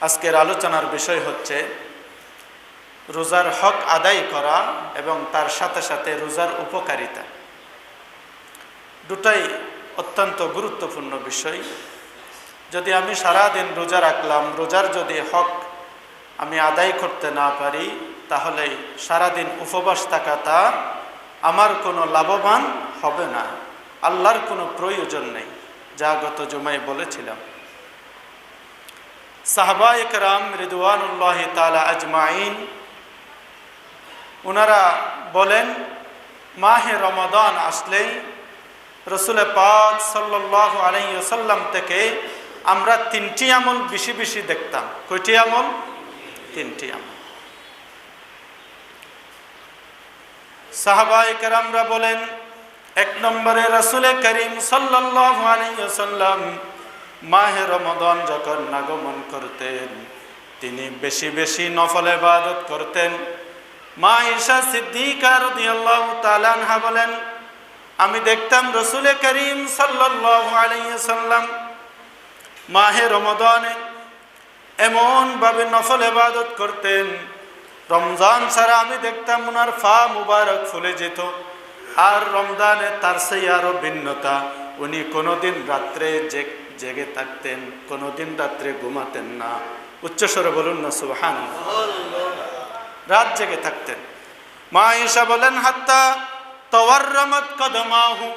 আজকের আলোচনার বিষয় হচ্ছে রোজার হক আদায় করা এবং তার সাথে সাথে রোজার উপকারিতা। দুটাই অত্যন্ত গুরুত্বপূর্ণ বিষয়। যদি আমি সারাদিন রোজা রাখলাম, রোজার যদি হক আমি আদায় করতে না পারি, তাহলে সারাদিন উপবাস থাকাটা আমার কোনো লাভবান হবে না। আল্লাহর কোনো প্রয়োজন নেই, যা গত জমায় বলেছিলাম। সাহবা একরাম রিদওয়ানুল্লাহ তালা আজমাইন ওনারা বলেন, মাহে রমাদান আসলেই রসুল পাক সাল্লাহ আলাইসাল্লাম থেকে আমরা তিনটি আমল বেশি বেশি দেখতাম। কয়টি আমল? তিনটি আমল। সাহাবাই কেরামরা বলেন, এক নম্বরে রসুলে করিম সাল্লাহ আলাইসাল্লাম মাহে রমদন যখন আগমন করতেন, তিনি বেশি বেশি নফল ইবাদত করতেন। মা ঈশা সিদ্দিকা রাদিয়াল্লাহু তাআলা বলেন, আমি দেখতাম রসুলে করিম সাল্লাম মাহে রমদানে এমন ভাবে নফল ইবাদত করতেন। রমজান ছাড়া আমি দেখতাম ওনার ফা মুবারক ফুলে যেত, আর রমজানে তার সেই আরও ভিন্নতা, উনি কোনোদিন রাত্রে জেগে থাকতেন, কোনোদিন রাত্রে ঘুমাতেন না। উচ্চস্বরে বলুন না সুবহান রাত জেগে থাকতেন। মা ঈশা বলেন, হাত্তা তওয়াররামাত কদমাহু।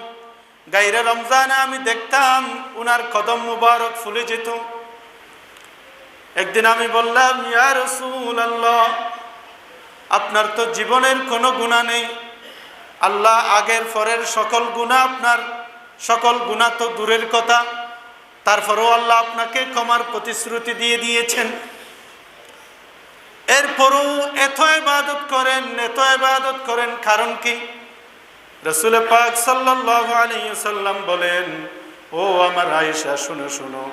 গাইরে রমজানে আমি দেখতাম উনার কদম মুবারক ফুলে যেত। একদিন আমি বললাম, ইয়া রসুল আল্লাহ আপনার তো জীবনের কোনো গুণা নেই। আল্লাহ আগের, পরের সকল গুণা আপনার, সকল গুণা তো দূরের কথা। তারপরেও আল্লাহ আপনাকে ক্ষমার প্রতিশ্রুতি দিয়ে দিয়েছেন। এরপরও এত ইবাদত করেন, এত ইবাদত করেন, কারণ কি? রসুল পাক সাল্লাহ আলাইসাল্লাম বলেন, ও আমার আয়েশা, শুনো শুনো।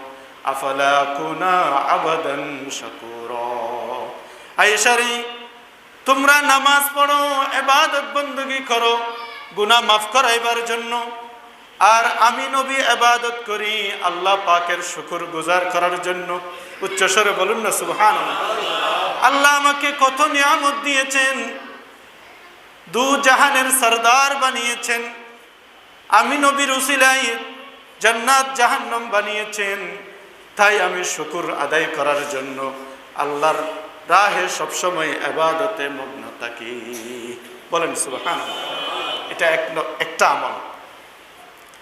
আফালা কুনা আবাদান শাকুর? আয়েশারি, তোমরা নামাজ পড়ো এবাদত বন্দুকি করো গুনা মাফ করাইবার জন্য। আর আমি নবী এবাদত করি, আল্লাহ পাকের শুকুর গুজার করার জন্য। উচ্চস্বরে বলুন না সুহান আল্লাহ আমাকে কত নিয়ামত দিয়েছেন, দু জাহানের সর্দার বানিয়েছেন, আমি নবীর উসিলাই জান্নাত জাহান্নাম বানিয়েছেন, তাই আমি শুকুর আদায় করার জন্য আল্লাহর রাহে সবসময় আবাদতে মগ্ন থাকি। বলেন সুবহান এটা এক একটা আমল।